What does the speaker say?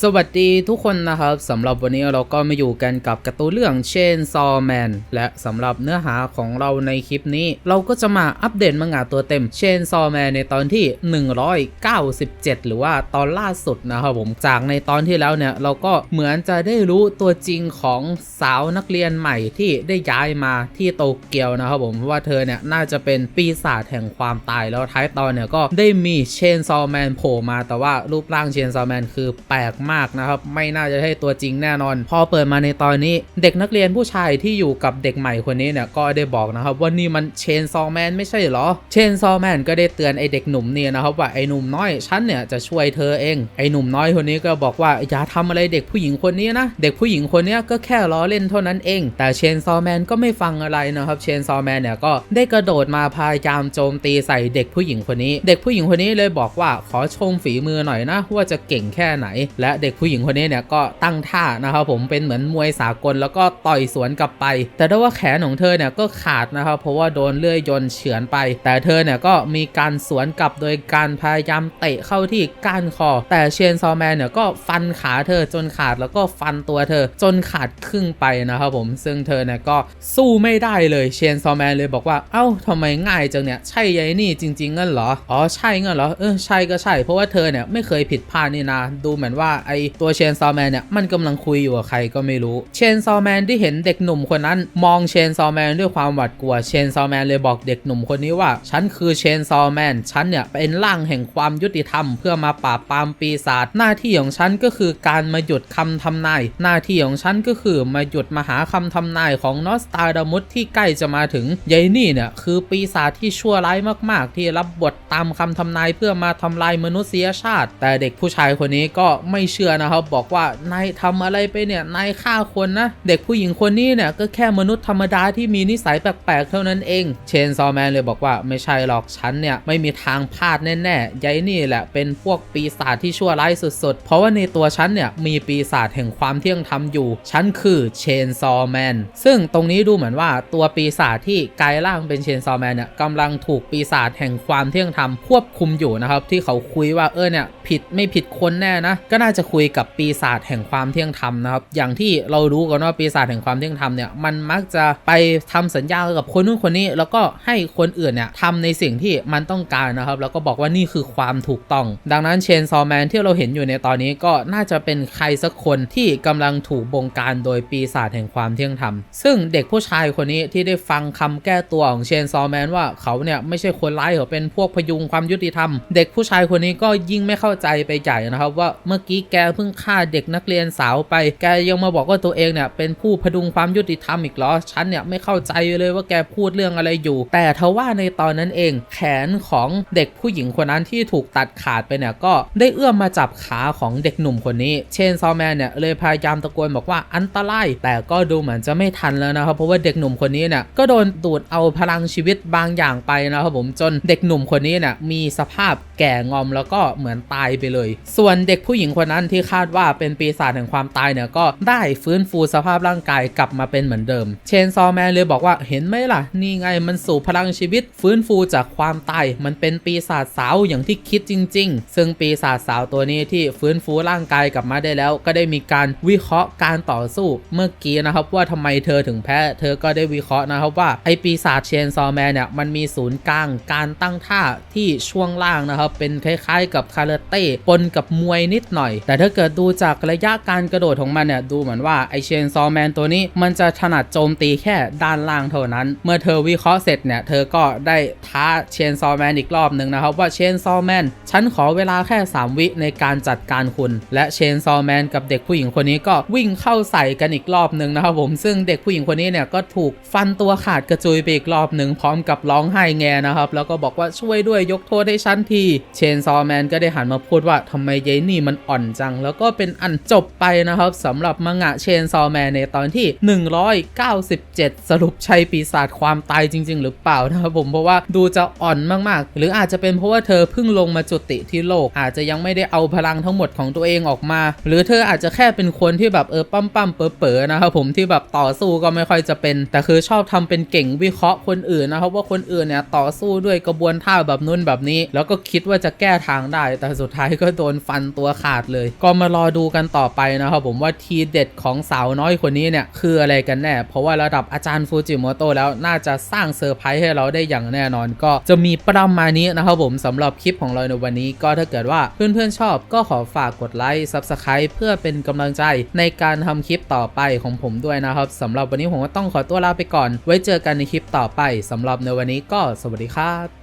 สวัสดีทุกคนนะครับสำหรับวันนี้เราก็มาอยู่กันกับการ์ตูนเรื่อง Chainsaw Man และสำหรับเนื้อหาของเราในคลิปนี้ เราก็จะมาอัปเดตมังงะตัวเต็ม Chainsaw Man ในตอนที่ 197 หรือว่าตอนล่าสุดนะครับผมจากในตอนที่แล้วเนี่ย เราก็เหมือนจะได้รู้ตัวจริงของสาวนักเรียนใหม่ที่ได้ย้ายมาที่โตเกียวนะครับผมว่าเธอเนี่ยน่าจะเป็นปีศาจแห่งความตายแล้วท้ายตอนเนี่ยก็ได้มี Chainsaw Man โผล่มาแต่ว่ารูปร่าง Chainsaw Man คือแปลกมากนะครับ ไม่น่าจะใช่ตัวจริงแน่นอน พอเปิดมาในตอนนี้ เด็กนักเรียนผู้ชายที่อยู่กับเด็กใหม่คนนี้เนี่ยก็ได้บอกนะครับว่านี่มันเชนซอแมนไม่ใช่เหรอ เชนซอแมนก็ได้เตือนไอเด็กหนุ่มเนี่ยนะครับว่าไอหนุ่มน้อยฉันเนี่ยจะช่วยเธอเอง ไอหนุ่มน้อยคนนี้ก็บอกว่าอย่าทำอะไรเด็กผู้หญิงคนนี้นะ เด็กผู้หญิงคนนี้ก็แค่ล้อเล่นเท่านั้นเอง แต่เชนซอแมนก็ไม่ฟังอะไรนะครับ เชนซอแมนเนี่ยก็ได้กระโดดมาพยายามโจมตีใส่เด็กผู้หญิงคนนี้ เด็กผู้หญิงคนนี้เลยบอกว่าขอชมฝีมือหน่อยนะว่าจะเก่งแค่ไหน และเด็กผู้หญิงคนนี้เนี่ยก็ตั้งท่านะครับผมเป็นเหมือนมวยสากลแล้วก็ต่อยสวนกลับไป แต่ด้ว่าแขนของเธอเนี่ยก็ขาดนะครับเพราะว่าโดนเลื่อยยนเฉือนไป แต่เธอเนี่ยก็มีการสวนกลับโดยการพยายามเตะเข้าที่ก้านคอ แต่เชนซอแมนเนี่ยก็ฟันขาเธอจนขาดแล้วก็ฟันตัวเธอจนขาดครึ่งไปนะครับผมซึ่งเธอเนี่ยก็สู้ไม่ได้เลยเชนซอแมนเลยบอกว่าเอ้าทำไมง่ายจังเนี่ยใช่ยายนี่จริงๆงั้นเหรออ๋อใช่งั้นเหรอเออใช่ก็ใช่ เพราะว่าเธอเนี่ยไม่เคยผิดพลาดนี่นะดูเหมือนว่าไอตัวเชนซอแมนเนี่ยมันกำลังคุยอยู่กับใครก็ไม่รู้เชนซอแมนที่เห็นเด็กหนุ่มคนนั้น มองเชนซอแมนด้วยความหวาดกลัวเชนซอแมนเลยบอกเด็กหนุ่มคนนี้ว่า ฉันคือเชนซอแมนฉันเนี่ยเป็นร่างแห่งความยุติธรรม เพื่อมาปราบปรามปีศาจหน้าที่ของฉันก็คือการมาหยุดคำทำนาย หน้าที่ของฉันก็คือมาหยุดมาหาคำทำนายของนอสตาดามุสที่ใกล้จะมาถึงยายนี่เนี่ยคือปีศาจที่ชั่วร้ายมากๆ ที่รับบทตามคำทำนายเพื่อมาทำลายมนุษยชาติ แต่เด็กผู้ชายคนนี้ก็ไม่เชื่อนะครับ บอกว่านายทำอะไรไปเนี่ยนายฆ่าคนนะ เด็กผู้หญิงคนนี้เนี่ยก็แค่มนุษย์ธรรมดาที่มีนิสัยแปลกๆเท่านั้นเอง เชนซอแมนเลยบอกว่าไม่ใช่หรอกฉันเนี่ยไม่มีทางพลาดแน่ๆยายนี่แหละเป็นพวกปีศาจที่ชั่วร้ายสุดๆ เพราะว่าในตัวฉันเนี่ยมีปีศาจแห่งความเที่ยงธรรมอยู่ ฉันคือเชนซอแมนซึ่งตรงนี้ดูเหมือนว่าตัวปีศาจที่กลายร่างเป็นเชนซอแมนเนี่ยกำลังถูกปีศาจแห่งความเที่ยงธรรมควบคุมอยู่นะครับที่เขาคุยว่าเออเนี่ยผิดไม่ผิดคนแน่นะก็น่าจะคุยกับปีศาจแห่งความเที่ยงธรรมนะครับ อย่างที่เรารู้กันว่าปีศาจแห่งความเที่ยงธรรมเนี่ยมันมักจะไปทำสัญญากับคนนู้นคนนี้ แล้วก็ให้คนอื่นเนี่ยทำในสิ่งที่มันต้องการนะครับ แล้วก็บอกว่านี่คือความถูกต้อง ดังนั้นเชนซอแมนที่เราเห็นอยู่ในตอนนี้ก็น่าจะเป็นใครสักคนที่กำลังถูกบงการโดยปีศาจแห่งความเที่ยงธรรม ซึ่งเด็กผู้ชายคนนี้ที่ได้ฟังคำแก้ตัวของเชนซอแมนว่าเขาเนี่ยไม่ใช่คนร้ายเขาเป็นพวกพยุงความยุติธรรม เด็กผู้ชายคนนี้ก็ยิ่งไม่เข้าใจไปใหญ่นะครับว่าเมื่อกี้แกเพิ่งฆ่าเด็กนักเรียนสาวไป แกยังมาบอกว่าตัวเองเนี่ยเป็นผู้พดุงความยุติธรรมอีกเหรอ ฉันเนี่ยไม่เข้าใจเลยว่าแกพูดเรื่องอะไรอยู่ แต่ทว่าในตอนนั้นเอง แขนของเด็กผู้หญิงคนนั้นที่ถูกตัดขาดไปเนี่ยก็ได้เอื้อมมาจับขาของเด็กหนุ่มคนนี้ เชนซอแมนเนี่ยเลยพยายามตะโกนบอกว่าอันตราย แต่ก็ดูเหมือนจะไม่ทันแล้วนะครับ เพราะว่าเด็กหนุ่มคนนี้เนี่ยก็โดนดูดเอาพลังชีวิตบางอย่างไปนะครับผมจนเด็กหนุ่มคนนี้เนี่ยมีสภาพแก่งอมแล้วก็เหมือนตายไปเลย ส่วนเด็กผู้หญิงคนนั้นที่คาดว่าเป็นปีศาจแห่งความตายเนี่ยก็ได้ฟื้นฟูสภาพร่างกายกลับมาเป็นเหมือนเดิม เชนซอแมนเลยบอกว่าเห็นไหมล่ะ นี่ไงมันสู่พลังชีวิต ฟื้นฟูจากความตาย มันเป็นปีศาจสาวอย่างที่คิดจริง ๆ ซึ่งปีศาจสาวตัวนี้ที่ฟื้นฟูร่างกายกลับมาได้แล้ว ก็ได้มีการวิเคราะห์การต่อสู้เมื่อกี้นะครับว่าทำไมเธอถึงแพ้ เธอก็ได้วิเคราะห์นะครับว่าไอปีศาจเชนซอแมนเนี่ยมันมีศูนย์กลางการตั้งท่าที่ช่วงล่างนะครับเป็นคล้ายๆ กับคาราเต้ปนกับมวยนิดหน่อยแต่ถ้าเกิดดูจากระยะการกระโดดของมันเนี่ยดูเหมือนว่าไอเชนซอแมนตัวนี้มันจะถนัดโจมตีแค่ด้านล่างเท่านั้น เมื่อเธอวิเคราะห์เสร็จเนี่ยเธอก็ได้ท้าเชนซอแมนอีกรอบหนึ่งนะครับว่าเชนซอแมนฉันขอเวลาแค่ 3 วิในการจัดการคุณ และเชนซอแมนกับเด็กผู้หญิงคนนี้ก็วิ่งเข้าใส่กันอีกรอบหนึ่งนะครับผมซึ่งเด็กผู้หญิงคนนี้เนี่ยก็ถูกฟันตัวขาดกระจุยไปอีกรอบหนึ่งพร้อมกับร้องไห้แงนะครับแล้วก็บอกว่าช่วยด้วยยกโทษให้ฉันทีเชนซอแมนก็ได้หันมาพูดว่าทำไมยายนี่มันอ่อนจัง แล้วก็เป็นอันจบไปนะครับสำหรับมังงะเชนซอแมนในตอนที่ 197 สรุปใช่ปีศาจความตายจริง ๆ หรือเปล่านะครับผมเพราะว่าดูจะอ่อนมากๆ หรืออาจจะเป็นเพราะว่าเธอเพิ่งลงมาจุติที่โลก อาจจะยังไม่ได้เอาพลังทั้งหมดของตัวเองออกมา หรือเธออาจจะแค่เป็นคนที่แบบเออปั้มปั้มๆเป๋อเป๋อๆนะครับผมที่แบบต่อสู้ก็ไม่ค่อยจะเป็น แต่คือชอบทำเป็นเก่งวิเคราะห์คนอื่นนะครับว่าคนอื่นเนี่ยต่อสู้ด้วยกระบวนท่าแบบนู้นแบบนี้ แล้วก็คิดว่าจะแก้ทางได้ แต่สุดท้ายก็โดนฟันตัวขาดเลยก็มารอดูกันต่อไปนะครับผมว่าทีเด็ดของสาวน้อยคนนี้เนี่ยคืออะไรกันแน่ เพราะว่าระดับอาจารย์ฟูจิโมโตะแล้วน่าจะสร้างเซอร์ไพรส์ให้เราได้อย่างแน่นอน ก็จะมีประมาณนี้นะครับผมสำหรับคลิปของเราในวันนี้ ก็ถ้าเกิดว่าเพื่อนๆชอบก็ขอฝากกดไลค์ Subscribe เพื่อเป็นกำลังใจในการทำคลิปต่อไปของผมด้วยนะครับสำหรับวันนี้ผมก็ต้องขอตัวลาไปก่อน ไว้เจอกันในคลิปต่อไปสำหรับในวันนี้ก็สวัสดีครับ